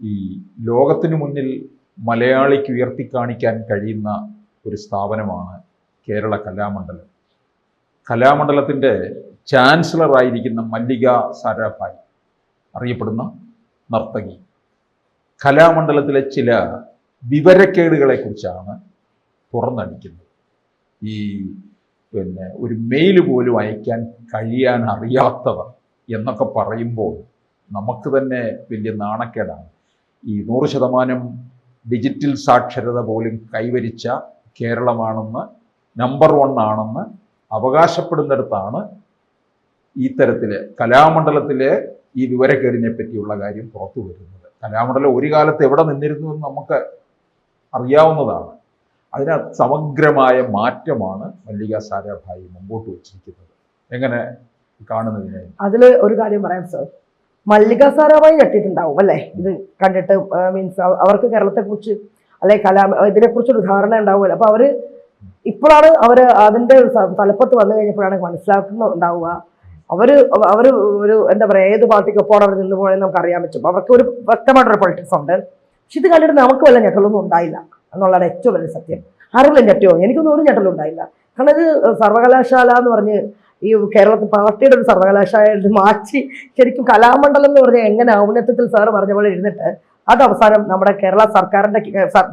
ഈ ലോകത്തിനു മുന്നിൽ മലയാളിക്ക് ഉയർത്തിക്കാണിക്കാൻ കഴിയുന്ന ഒരു സ്ഥാപനമാണ് കേരള കലാമണ്ഡലം. കലാമണ്ഡലത്തിന്റെ ചാൻസലറായിരിക്കുന്ന മല്ലിക സാരാഭായ്. അറിയപ്പെടുന്ന നർത്തകി. കലാമണ്ഡലത്തിലെ ചില വിവരക്കേടുകളെക്കുറിച്ചാണ് തുറന്നടിക്കുന്നത് ഈ പിന്നെ ഒരു മെയിൽ പോലും അയക്കാൻ കഴിയാൻ അറിയാത്തവർ എന്നൊക്കെ പറയുമ്പോൾ നമുക്ക് തന്നെ വലിയ നാണക്കേടാണ്. ഈ നൂറ് ശതമാനം ഡിജിറ്റൽ സാക്ഷരത പോലും കൈവരിച്ച കേരളമാണെന്ന് നമ്പർ വൺ ആണെന്ന് അവകാശപ്പെടുന്നിടത്താണ് ഈ തരത്തിൽ കലാമണ്ഡലത്തിലെ ഈ വിവരക്കേടിനെ പറ്റിയുള്ള കാര്യം പുറത്തു വരുന്നത്. കലാമണ്ഡലം ഒരു കാലത്ത് എവിടെ നിന്നിരുന്നു എന്ന് നമുക്ക് അറിയാവുന്നതാണ്. അതിന് സമഗ്രമായ മാറ്റമാണ് മല്ലിക സാരാഭായി മുമ്പോട്ട് വച്ചിരിക്കുന്നത്. എങ്ങനെ? കാണുന്നതിനെ. അതിൽ ഒരു കാര്യം പറയാം സർ. മല്ലിക സാരാഭായി ഞെട്ടിട്ടുണ്ടാവും അല്ലേ? ഇത് കണ്ടിട്ട് മീൻസ് അവർക്ക് കേരളത്തെ കുറിച്ച് അല്ലെ കലാ ഇതിനെ കുറിച്ചൊരു ധാരണ ഉണ്ടാവുമല്ലോ. അപ്പോൾ അവർ ഇപ്പോഴാണ് അവർ അതിന്റെ ഒരു തലപ്പത്ത് വന്നു കഴിഞ്ഞപ്പോഴാണ് മനസ്സിലാക്കുന്നുണ്ടാവുക അവർ അവർ ഒരു എന്താ പറയാ ഏത് പാർട്ടിക്കൊപ്പമാണ് അവർ നിന്ന് പോയെന്ന് നമുക്ക് അറിയാൻ പറ്റും അവർക്ക് ഒരു വ്യക്തമായിട്ടൊരു പൊളിറ്റിക്സ് ഉണ്ട്. പക്ഷെ ഇത് കണ്ടിട്ട് നമുക്ക് വല്ല ഞെട്ടലൊന്നും ഉണ്ടായില്ല എന്നുള്ളതാണ് ഏറ്റവും വലിയ സത്യം. ആരെങ്കിലും ഞെട്ടിയോ? എനിക്കൊന്നും ഒരു ഞെട്ടലും ഉണ്ടായില്ല. കാരണം ഇത് സർവകലാശാല എന്ന് പറഞ്ഞ് ഈ കേരളത്തിൽ പാർട്ടിയുടെ ഒരു സർവകലാശാല മാറ്റി ശരിക്കും കലാമണ്ഡലം എന്ന് പറഞ്ഞാൽ എങ്ങനെ ഔന്നത്യത്തിൽ സാറ് പറഞ്ഞ പോലെ ഇരുന്നിട്ട് അത് അവസാനം നമ്മുടെ കേരള സർക്കാരിന്റെ സർ-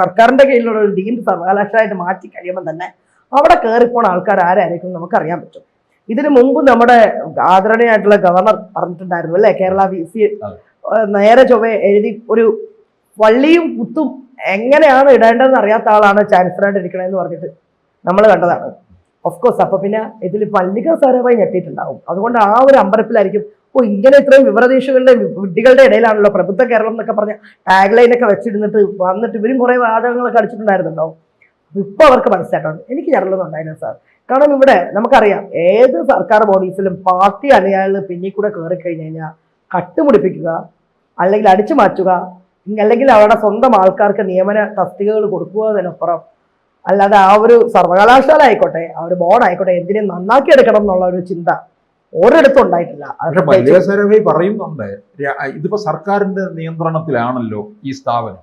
സർക്കാരിന്റെ കീഴിലുള്ള ഒരു ഡീംഡ് സർവകലാശാലയായിട്ട് മാറ്റി കഴിയുമ്പോൾ തന്നെ അവിടെ കയറിപ്പോണ ആൾക്കാർ ആരായിരിക്കും നമുക്കറിയാൻ പറ്റും. ഇതിനു മുമ്പ് നമ്മുടെ ആദരണീയായിട്ടുള്ള ഗവർണർ പറഞ്ഞിട്ടുണ്ടായിരുന്നു അല്ലേ? കേരള വി സി നേരെ ചൊവ്വ എഴുതി ഒരു വള്ളിയും കുത്തും എങ്ങനെയാണ് ഇടേണ്ടതെന്ന് അറിയാത്ത ആളാണ് ചാൻസലറായിട്ട് ഇരിക്കണമെന്ന് പറഞ്ഞിട്ട് നമ്മൾ കണ്ടതാണ്. ഓഫ് കോഴ്സ് അപ്പൊ പിന്നെ ഇതിൽ മല്ലിക സാരമായി ഞെട്ടിയിട്ടുണ്ടാവും. അതുകൊണ്ട് ആ ഒരു അമ്പരപ്പിലായിരിക്കും. ഓ ഇങ്ങനെ ഇത്രയും വിവരദേശികളുടെ വിഡ്ഢികളുടെ ഇടയിലാണല്ലോ പ്രബുദ്ധ കേരളം എന്നൊക്കെ പറഞ്ഞ ടാഗ് ലൈനൊക്കെ വെച്ചിരുന്നിട്ട് വന്നിട്ട് ഇവരും കുറേ വാചകങ്ങളൊക്കെ അടിച്ചിട്ടുണ്ടായിരുന്നുണ്ടാവും ഇപ്പൊ അവർക്ക് മനസ്സിലാക്കണം എനിക്ക് ഞെട്ടലൊന്നും ഉണ്ടായിരുന്നു സാർ. കാരണം ഇവിടെ നമുക്കറിയാം ഏത് സർക്കാർ ബോഡീസിലും പാർട്ടി അനുയായികൾ പിന്നിൽ കൂടെ കയറി കഴിഞ്ഞു കഴിഞ്ഞാൽ കട്ടുമുടിപ്പിക്കുക അല്ലെങ്കിൽ അടിച്ചു മാറ്റുക അല്ലെങ്കിൽ അവരുടെ സ്വന്തം ആൾക്കാർക്ക് നിയമന തസ്തികകൾ കൊടുക്കുക എന്നതിനപ്പുറം അല്ലാതെ ആ ഒരു സർവകലാശാല ആയിക്കോട്ടെ ആ ഒരു ബോർഡ് ആയിക്കോട്ടെ എന്തിനെ നന്നാക്കി എടുക്കണം എന്നുള്ള ഒരു ചിന്ത ഒരിടത്തും ഉണ്ടായിട്ടില്ല. പക്ഷെ പറയുന്നുണ്ട് ഇതിപ്പോ സർക്കാരിന്റെ നിയന്ത്രണത്തിലാണല്ലോ ഈ സ്ഥാപനം.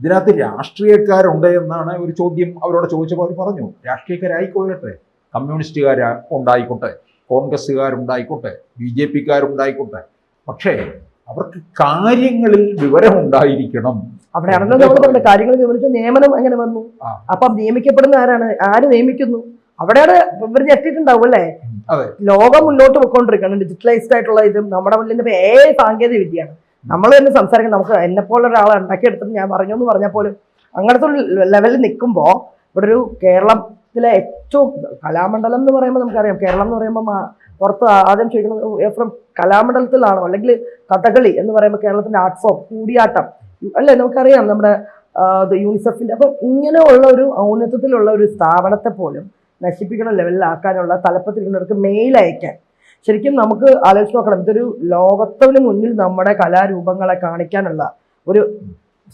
ഇതിനകത്ത് രാഷ്ട്രീയക്കാരുണ്ട് എന്നാണ് ഒരു ചോദ്യം അവരോട് ചോദിച്ചപ്പോൾ അവർ പറഞ്ഞു. രാഷ്ട്രീയക്കാരായിക്കൊള്ളട്ടെ കമ്മ്യൂണിസ്റ്റുകാർ ഉണ്ടായിക്കോട്ടെ കോൺഗ്രസ്സുകാരുണ്ടായിക്കോട്ടെ ബി ജെ പിക്കാരുണ്ടായിക്കോട്ടെ. പക്ഷേ അവർക്ക് കാര്യങ്ങളിൽ വിവരമുണ്ടായിരിക്കണം. അവിടെയാണല്ലോ നമ്മൾ പറഞ്ഞ കാര്യങ്ങൾ വിവരിച്ച നിയമനം അങ്ങനെ വന്നു. അപ്പൊ നിയമിക്കപ്പെടുന്ന ആരാണ്? ആര് നിയമിക്കുന്നു? അവിടെയാണ് ഇവർ ഞെട്ടിയിട്ടുണ്ടാവും അല്ലേ. ലോകം മുന്നോട്ട് പോയിക്കൊണ്ടിരിക്കുകയാണ്. ഡിജിറ്റലൈസ്ഡ് ആയിട്ടുള്ള ഇതും നമ്മുടെ മുന്നിൽ നിന്ന് ഏ സാങ്കേതിക വിദ്യയാണ്. നമ്മൾ തന്നെ സംസാരിക്കും നമുക്ക് എന്നെ പോലെ ഒരാളെ ഉണ്ടാക്കിയെടുത്തിട്ട് ഞാൻ പറഞ്ഞു എന്ന് പറഞ്ഞാൽ പോലും അങ്ങനത്തെ ഒരു ലെവലിൽ നിൽക്കുമ്പോൾ ഇവിടെ ഒരു കേരളത്തിലെ ഏറ്റവും കലാമണ്ഡലം എന്ന് പറയുമ്പോൾ നമുക്കറിയാം. കേരളം എന്ന് പറയുമ്പോൾ പുറത്ത് ആദ്യം ചോദിക്കുന്നത് ഫ്രം കലാമണ്ഡലത്തിലാണോ? അല്ലെങ്കിൽ കഥകളി എന്ന് പറയുമ്പോൾ കേരളത്തിന്റെ ആർട്ട് ഫോം കൂടിയാട്ടം. അല്ലേ നമുക്കറിയാം നമ്മുടെ യൂണിസെഫിന്റെ അപ്പം ഇങ്ങനെയുള്ള ഒരു ഔന്നത്യത്തിലുള്ള ഒരു സ്ഥാപനത്തെ പോലും നശിപ്പിക്കുന്ന ലെവലിലാക്കാനുള്ള തലപ്പത്തിരിക്കുന്നവർക്ക് മെയിൽ അയക്കാൻ. ശരിക്കും നമുക്ക് ആലോചിച്ച് നോക്കണം ഇതൊരു ലോകത്തിന് മുന്നിൽ നമ്മുടെ കലാരൂപങ്ങളെ കാണിക്കാനുള്ള ഒരു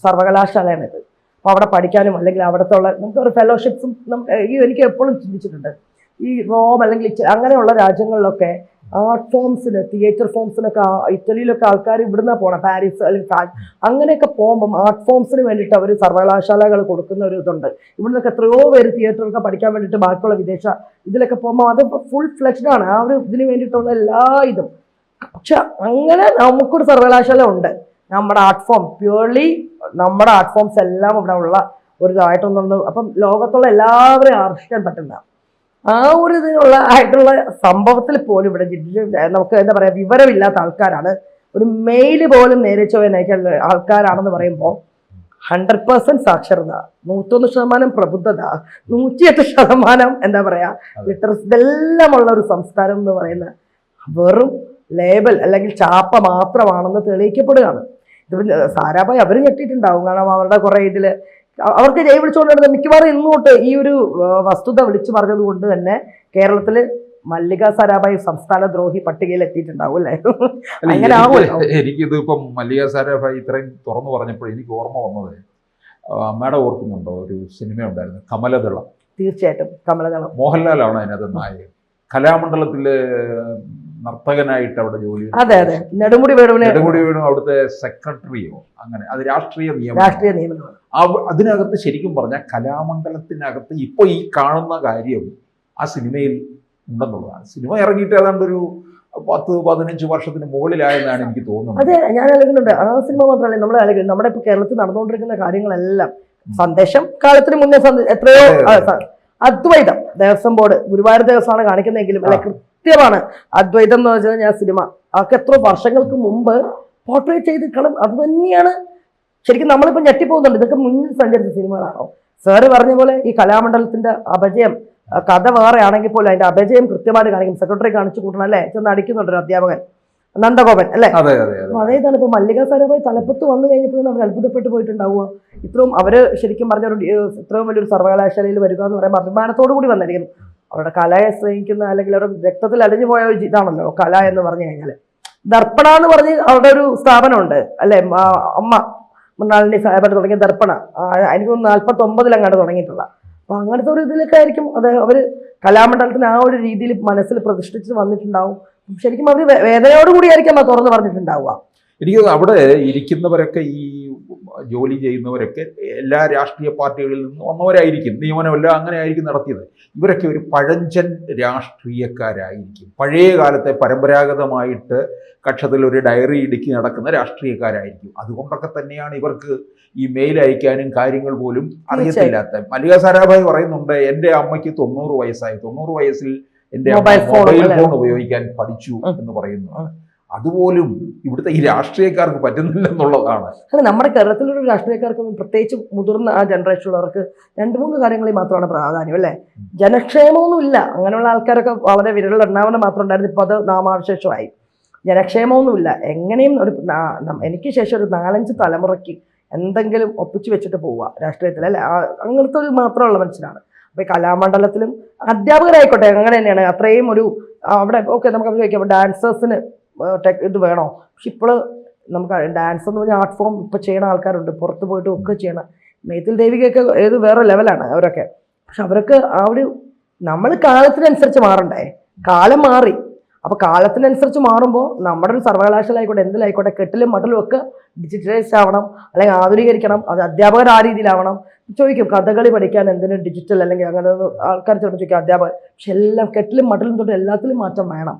സർവകലാശാലയാണിത്. അപ്പോൾ അവിടെ പഠിക്കാനും അല്ലെങ്കിൽ അവിടുത്തെ ഉള്ള നമുക്ക് ഒരു ഫെലോഷിപ്സും നമുക്ക് എനിക്ക് എപ്പോഴും ചിന്തിച്ചിട്ടുണ്ട്. ഈ റോം അല്ലെങ്കിൽ അങ്ങനെയുള്ള രാജ്യങ്ങളിലൊക്കെ ആർട്ട് ഫോംസിന് തിയേറ്റർ ഫോംസിനൊക്കെ ഇറ്റലിയിലൊക്കെ ആൾക്കാർ ഇവിടുന്ന് പോകണം പാരീസ് അല്ലെങ്കിൽ ഫ്രാൻസ്. അങ്ങനെയൊക്കെ പോകുമ്പം ആർട്ട് ഫോംസിന് വേണ്ടിയിട്ട് അവർ സർവകലാശാലകൾ കൊടുക്കുന്ന ഒരു ഇതുണ്ട്. ഇവിടുന്നൊക്കെ എത്രയോ പേര് തിയേറ്ററൊക്കെ പഠിക്കാൻ വേണ്ടിയിട്ട് ബാക്കിയുള്ള വിദേശ ഇതിലൊക്കെ പോകുമ്പോൾ അത് ഫുൾ ഫ്ലെക്സ്ഡ് ആണ്. ആ ഒരു ഇതിന് വേണ്ടിയിട്ടുള്ള എല്ലാ ഇതും. പക്ഷെ അങ്ങനെ നമുക്കൊരു സർവകലാശാല ഉണ്ട്. നമ്മുടെ ആർട്ട് ഫോം പ്യുവർലി നമ്മുടെ ആർട്ട് ഫോംസ് എല്ലാം ഇവിടെ ഉള്ള ഒരു ഇതായിട്ടൊന്നുണ്ട്. അപ്പം ലോകത്തുള്ള എല്ലാവരെയും ആകർഷിക്കാൻ പറ്റുന്ന ആ ഒരു ഇതിനുള്ള ആയിട്ടുള്ള സംഭവത്തിൽ പോലും ഇവിടെ നമുക്ക് എന്താ പറയാ വിവരമില്ലാത്ത ആൾക്കാരാണ്. ഒരു മെയിൽ പോലും നേരിച്ചവനേക്കുള്ള ആൾക്കാരാണെന്ന് പറയുമ്പോൾ ഹൺഡ്രഡ് പേഴ്സെന്റ് സാക്ഷരത നൂറ്റൊന്ന് ശതമാനം പ്രബുദ്ധത നൂറ്റിയെട്ട് ശതമാനം എന്താ പറയാ ലിറ്ററസ് ഇതെല്ലാം ഉള്ള ഒരു സംസ്കാരം എന്ന് പറയുന്ന വെറും ലേബൽ അല്ലെങ്കിൽ ചാപ്പ മാത്രമാണെന്ന് തെളിയിക്കപ്പെടുകയാണ്. ഇത് സാരാഭായി അവർ ഞെട്ടിയിട്ടുണ്ടാവും. കാരണം അവരുടെ കുറേ ഇതിൽ അ- അവർക്ക് ജയ വിളിച്ചുകൊണ്ടിരുന്നത് മിക്കവാറും ഇന്നോട്ട് ഈ ഒരു വസ്തുത വിളിച്ചു പറഞ്ഞത് കൊണ്ട് തന്നെ കേരളത്തിൽ മല്ലിക സാരാഭായി സംസ്ഥാന ദ്രോഹി പട്ടികയിൽ എത്തിയിട്ടുണ്ടാവും അല്ലേ അങ്ങനെ ആവുമല്ലോ. എനിക്കിത് ഇപ്പം മല്ലിക സാരാഭായി ഇത്രയും തുറന്നു പറഞ്ഞപ്പോൾ എനിക്ക് ഓർമ്മ വന്നത് അമ്മയുടെ ഓർക്കുന്നുണ്ടോ ഒരു സിനിമ ഉണ്ടായിരുന്നു കമലദളം? തീർച്ചയായിട്ടും കമലദളം. മോഹൻലാലാണ് അതിനകത്ത് നായകൻ. കലാമണ്ഡലത്തിലെ നർത്തകനായിട്ട് അവിടെ ജോലി അതെ അതെ. നെടുമുടി വേണു നെടുമുടി വേണു അവിടുത്തെ സെക്രട്ടറിയോ അങ്ങനെ. അത് രാഷ്ട്രീയ നിയമം രാഷ്ട്രീയ നിയമനമാണ് അതിനകത്ത് ശരിക്കും പറഞ്ഞാൽ കലാമണ്ഡലത്തിനകത്ത് ഇപ്പോൾ ഈ കാണുന്ന കാര്യം ആ സിനിമയിൽ ഉണ്ടെന്നുള്ളതാണ്. സിനിമ ഇറങ്ങിയിട്ട് ഏതാണ്ട് ഒരു പത്ത് പതിനഞ്ച് വർഷത്തിന് മുകളിലായെന്നാണ് എനിക്ക് തോന്നുന്നത്. അതെ ഞാൻ ആലോചിക്കുന്നുണ്ട്. ആ സിനിമ മാത്രമല്ല നമ്മൾ ആലോചിക്കുന്നത് നമ്മുടെ ഇപ്പൊ കേരളത്തിൽ നടന്നുകൊണ്ടിരിക്കുന്ന കാര്യങ്ങളെല്ലാം. സന്ദേശം കാലത്തിന് മുന്നേ എത്രയോ അദ്വൈതം. ദേവസ്വം ബോർഡ് ഗുരുവായൂർ ദേവസ്വമാണ് കാണിക്കുന്നതെങ്കിലും അല്ലെ ആ. കൃത്യമാണ് അദ്വൈതം എന്ന് വെച്ചാൽ ഞാൻ സിനിമ. അതൊക്കെ എത്ര വർഷങ്ങൾക്ക് മുമ്പ് പോർട്രേറ്റ് ചെയ്ത് കളും അത് തന്നെയാണ്. ശരിക്കും നമ്മളിപ്പോൾ ഞെട്ടിപ്പോകുന്നുണ്ട്. ഇതൊക്കെ മുന്നിൽ സഞ്ചരിച്ച സിനിമകളാണോ? സാറ് പറഞ്ഞ പോലെ ഈ കലാമണ്ഡലത്തിന്റെ അപജയം കഥ വേറെ ആണെങ്കിൽ പോലും അതിന്റെ അപജയം കൃത്യമായിട്ട് കാണിക്കും. സെക്രട്ടറി കാണിച്ചു കൂട്ടണം അല്ലേ? ചെന്ന് അടിക്കുന്നുണ്ട് ഒരു അധ്യാപകൻ. നന്ദഗോപൻ അല്ലേ? അതേ തന്നെ അതേതാണ് ഇപ്പൊ മല്ലിക സാരാഭായി തലപ്പത്ത് വന്നു കഴിഞ്ഞപ്പോഴും അവർ അത്ഭുതപ്പെട്ടു പോയിട്ടുണ്ടാവുക. ഇത്രയും അവർ ശരിക്കും പറഞ്ഞ ഒരു ഇത്രയും വലിയൊരു സർവകലാശാലയിൽ വരിക എന്ന് പറയുമ്പോൾ അഭിമാനത്തോടു കൂടി വന്നിരിക്കുന്നു. അവരുടെ കലയെ സ്നേഹിക്കുന്ന അല്ലെങ്കിൽ അവരുടെ രക്തത്തിൽ അലിഞ്ഞു പോയ ഒരു ഇതാണല്ലോ കല എന്ന് പറഞ്ഞു കഴിഞ്ഞാൽ ദർപ്പണ എന്ന് പറഞ്ഞ് അവരുടെ ഒരു സ്ഥാപനമുണ്ട് അല്ലേ? അമ്മ മൃണാളിനി സാഹിബായിട്ട് തുടങ്ങിയ ദർപ്പണ എനിക്ക് നാൽപ്പത്തി ഒമ്പതിലങ്ങാണ്ട് തുടങ്ങിയിട്ടുള്ള. അപ്പൊ അങ്ങനത്തെ ഒരു ഇതിലൊക്കെ ആയിരിക്കും അത് അവർ കലാമണ്ഡലത്തിന് ആ ഒരു രീതിയിൽ മനസ്സിൽ പ്രതിഷ്ഠിച്ച് വന്നിട്ടുണ്ടാവും. ശരിക്കും അവർ വേദനയോടുകൂടി ആയിരിക്കും അത് തുറന്ന് പറഞ്ഞിട്ടുണ്ടാവുക. എനിക്ക് അവിടെ ഇരിക്കുന്നവരൊക്കെ ഈ ജോലി ചെയ്യുന്നവരൊക്കെ എല്ലാ രാഷ്ട്രീയ പാർട്ടികളിൽ നിന്ന് വന്നവരായിരിക്കും. നിയമനമല്ല അങ്ങനെ ആയിരിക്കും നടത്തിയത്. ഇവരൊക്കെ ഒരു പഴഞ്ചൻ രാഷ്ട്രീയക്കാരായിരിക്കും. പഴയ കാലത്തെ പരമ്പരാഗതമായിട്ട് കക്ഷത്തിൽ ഒരു ഡയറി ഇടുക്കി നടക്കുന്ന രാഷ്ട്രീയക്കാരായിരിക്കും. അതുകൊണ്ടൊക്കെ തന്നെയാണ് ഇവർക്ക് ഈ മെയിൽ അയക്കാനും കാര്യങ്ങൾ പോലും അറിയത്തില്ലാത്ത മല്ലിക സാരാഭായ് പറയുന്നുണ്ട് എന്റെ അമ്മയ്ക്ക് തൊണ്ണൂറ് വയസ്സായി. തൊണ്ണൂറ് വയസ്സിൽ എന്റെ അമ്മ മൊബൈൽ ഫോൺ ഉപയോഗിക്കാൻ പഠിച്ചു എന്ന് പറയുന്നു. അതുപോലും ഇവിടുത്തെ ഈ രാഷ്ട്രീയക്കാർക്ക് പറ്റുന്നില്ല എന്നുള്ളതാണ് അല്ല നമ്മുടെ കേരളത്തിലുള്ള രാഷ്ട്രീയക്കാർക്ക് പ്രത്യേകിച്ച് മുതിർന്ന ആ ജനറേഷനുള്ളവർക്ക് രണ്ട് മൂന്ന് കാര്യങ്ങളിൽ മാത്രമാണ് പ്രാധാന്യം അല്ലേ? ജനക്ഷേമമൊന്നുമില്ല. അങ്ങനെയുള്ള ആൾക്കാരൊക്കെ വളരെ വിരലിലെണ്ണാവുന്ന മാത്രം ഉണ്ടായിരുന്നു ഇപ്പോൾ അത് നാമാവശേഷമായി. ജനക്ഷേമമൊന്നുമില്ല. എങ്ങനെയും ഒരു എനിക്ക് ശേഷം ഒരു നാലഞ്ച് തലമുറയ്ക്ക് എന്തെങ്കിലും ഒപ്പിച്ചു വെച്ചിട്ട് പോവുക രാഷ്ട്രീയത്തിൽ അല്ലെ? അങ്ങനത്തെ ഒരു മാത്രമുള്ള മനുഷ്യനാണ്. അപ്പോൾ ഈ കലാമണ്ഡലത്തിലും അധ്യാപകരായിക്കോട്ടെ അങ്ങനെ തന്നെയാണ്. അത്രയും ഒരു അവിടെ ഓക്കെ നമുക്ക് ചോദിക്കാം ഡാൻസേഴ്സിന് ടെക് ഇത് വേണോ? പക്ഷെ ഇപ്പോൾ നമുക്ക് ഡാൻസ് എന്ന് പറഞ്ഞാൽ ആർട്ട് ഫോം ഇപ്പോൾ ചെയ്യുന്ന ആൾക്കാരുണ്ട്. പുറത്ത് പോയിട്ട് ഒക്കെ ചെയ്യണം. മേത്തിൽ ദേവികയൊക്കെ ഏത് വേറെ ലെവലാണ് അവരൊക്കെ. പക്ഷെ അവരൊക്കെ ആ ഒരു നമ്മൾ കാലത്തിനനുസരിച്ച് മാറണ്ടേ? കാലം മാറി. അപ്പോൾ കാലത്തിനനുസരിച്ച് മാറുമ്പോൾ നമ്മുടെ ഒരു സർവകലാശാലയായിക്കോട്ടെ എന്തിലായിക്കോട്ടെ കെട്ടിലും മട്ടിലും ഒക്കെ ഡിജിറ്റലൈസ്ഡ് ആവണം അല്ലെങ്കിൽ ആധുനീകരിക്കണം അത് അധ്യാപകർ ആ രീതിയിലാവണം ചോദിക്കും കഥകളി പഠിക്കാൻ എന്തിനും ഡിജിറ്റൽ അല്ലെങ്കിൽ അങ്ങനെ ആൾക്കാർ ചിലപ്പോൾ ചോദിക്കും അധ്യാപകർ പക്ഷെ എല്ലാം കെട്ടിലും മട്ടിലും തൊട്ട് എല്ലാത്തിലും മാറ്റം വേണം.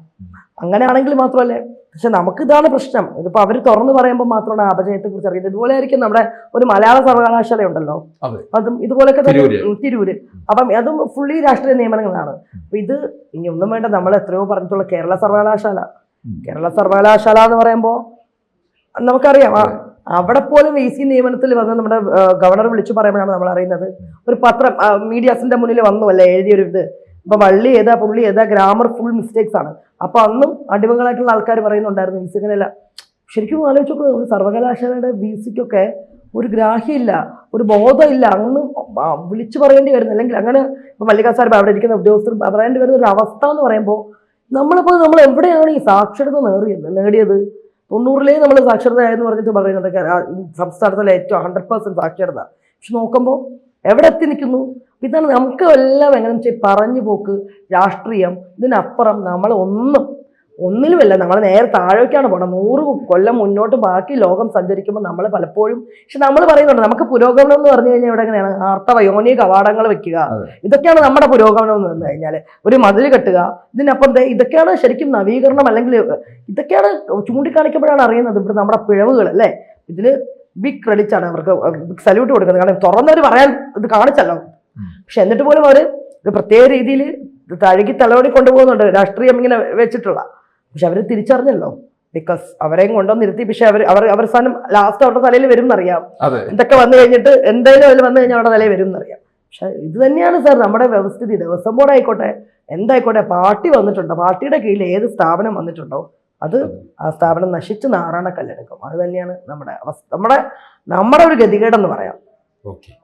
അങ്ങനെയാണെങ്കിൽ മാത്രമല്ലേ? പക്ഷെ നമുക്ക് ഇതാണ് പ്രശ്നം. ഇതിപ്പോൾ അവർ തുറന്നു പറയുമ്പോൾ മാത്രമാണ് അപജയത്തെ കുറിച്ച് അറിയുന്നത്. ഇതുപോലെ ആയിരിക്കും നമ്മുടെ ഒരു മലയാള സർവകലാശാല ഉണ്ടല്ലോ. അതെ. ഇതുപോലൊക്കെ തന്നെ തിരൂര്. അപ്പം അതും ഫുള്ളി രാഷ്ട്രീയ നിയമനങ്ങളാണ്. അപ്പൊ ഇത് ഇനി ഒന്നും വേണ്ട. നമ്മൾ എത്രയോ പറഞ്ഞിട്ടുള്ള കേരള സർവകലാശാല. കേരള സർവകലാശാല എന്ന് പറയുമ്പോൾ നമുക്കറിയാം. അവിടെ പോലും എ സി നിയമനത്തിൽ വന്ന് നമ്മുടെ ഗവർണർ വിളിച്ചു പറയുമ്പോഴാണ് നമ്മൾ അറിയുന്നത് ഒരു പത്രം മീഡിയാസിന്റെ മുന്നിൽ വന്നു അല്ലേ എഴുതിയൊരു ഇത്. ഇപ്പൊ വള്ളി ഏതാ പുള്ളി ഏതാ ഗ്രാമർ ഫുൾ മിസ്റ്റേക്സ് ആണ്. അപ്പൊ അന്നും അടിമകളായിട്ടുള്ള ആൾക്കാർ പറയുന്നുണ്ടായിരുന്നു വി സി ശരിക്കും ആലോചിച്ച് ഒരു സർവകലാശാലയുടെ ബിസിക്കൊക്കെ ഒരു ഗ്രാഹ്യമില്ല ഒരു ബോധമില്ല അന്ന് വിളിച്ചു പറയേണ്ടി വരുന്നു. അല്ലെങ്കിൽ അങ്ങനെ ഇപ്പൊ മല്ലിക സാർ അവിടെ ഇരിക്കുന്ന ഉദ്യോഗസ്ഥർ പറയേണ്ടി വരുന്ന ഒരു അവസ്ഥ എന്ന് പറയുമ്പോൾ നമ്മളിപ്പോൾ നമ്മൾ എവിടെയാണ് ഈ സാക്ഷരത നേടിയത് നേടിയത്? തൊണ്ണൂറിലേ നമ്മൾ സാക്ഷരത എന്ന് പറഞ്ഞിട്ട് പറയുന്നുണ്ട്. സംസ്ഥാനത്തിലെ ഏറ്റവും ഹൺഡ്രഡ് പെർസെന്റ് സാക്ഷരത. പക്ഷെ നോക്കുമ്പോൾ എവിടെ എത്തി നിൽക്കുന്നു? ഇതാണ് നമുക്ക് എല്ലാം എങ്ങനെ വെച്ചാൽ പറഞ്ഞു പോക്ക് രാഷ്ട്രീയം ഇതിനപ്പുറം നമ്മൾ ഒന്നും ഒന്നിലുമല്ല നമ്മൾ നേരെ താഴേക്കാണ് പോകണം നൂറ് കൊല്ലം മുന്നോട്ട് ബാക്കി ലോകം സഞ്ചരിക്കുമ്പോൾ നമ്മൾ പലപ്പോഴും പക്ഷെ നമ്മൾ പറയുന്നുണ്ട് നമുക്ക് പുരോഗമനം എന്ന് പറഞ്ഞു കഴിഞ്ഞാൽ ഇവിടെ എങ്ങനെയാണ്? ആർത്തവ യോനി കവാടങ്ങൾ വെക്കുക. ഇതൊക്കെയാണ് നമ്മുടെ പുരോഗമനം എന്ന് പറഞ്ഞു കഴിഞ്ഞാൽ ഒരു മതിൽ കെട്ടുക ഇതിനപ്പം ഇതൊക്കെയാണ് ശരിക്കും നവീകരണം അല്ലെങ്കിൽ ഇതൊക്കെയാണ് ചൂണ്ടിക്കാണിക്കുമ്പോഴാണ് അറിയുന്നത് ഇവിടെ നമ്മുടെ പിഴവുകൾ അല്ലേ? ഇതിൽ ബിഗ് ക്രെഡിറ്റ് ആണ് അവർക്ക് സല്യൂട്ട് കൊടുക്കുന്നത്. കാരണം തുറന്നവർ പറയാൻ ഇത് കാണിച്ചല്ലോ. പക്ഷെ എന്നിട്ട് പോലും അവർ ഒരു പ്രത്യേക രീതിയിൽ തഴുകി തലോടി കൊണ്ടുപോകുന്നുണ്ട്. രാഷ്ട്രീയം ഇങ്ങനെ വെച്ചിട്ടുള്ള. പക്ഷെ അവർ തിരിച്ചറിഞ്ഞല്ലോ. ബിക്കോസ് അവരെയും നിർത്തി. പക്ഷെ അവർ അവർ അവസാനം ലാസ്റ്റ് അവരുടെ തലയിൽ വരും എന്നറിയാം എന്തൊക്കെ ഇതൊക്കെ വന്നു കഴിഞ്ഞിട്ട് എന്തായാലും അതിൽ വന്നു കഴിഞ്ഞാൽ അവരുടെ തലയിൽ വരും എന്നറിയാം പക്ഷെ ഇത് തന്നെയാണ് സാർ നമ്മുടെ വ്യവസ്ഥിതി. ദിവസം ബോർഡ് ആയിക്കോട്ടെ എന്തായിക്കോട്ടെ പാർട്ടി വന്നിട്ടുണ്ടോ? പാർട്ടിയുടെ കീഴിൽ ഏത് സ്ഥാപനം വന്നിട്ടുണ്ടോ? അത്. ആ സ്ഥാപനം നശിച്ച് നാറാണ കല്ലെടുക്കും. അത് തന്നെയാണ് നമ്മുടെ അവസ്ഥ. നമ്മുടെ നമ്മുടെ ഒരു ഗതികേടെന്ന് പറയാം. ഓക്കെ.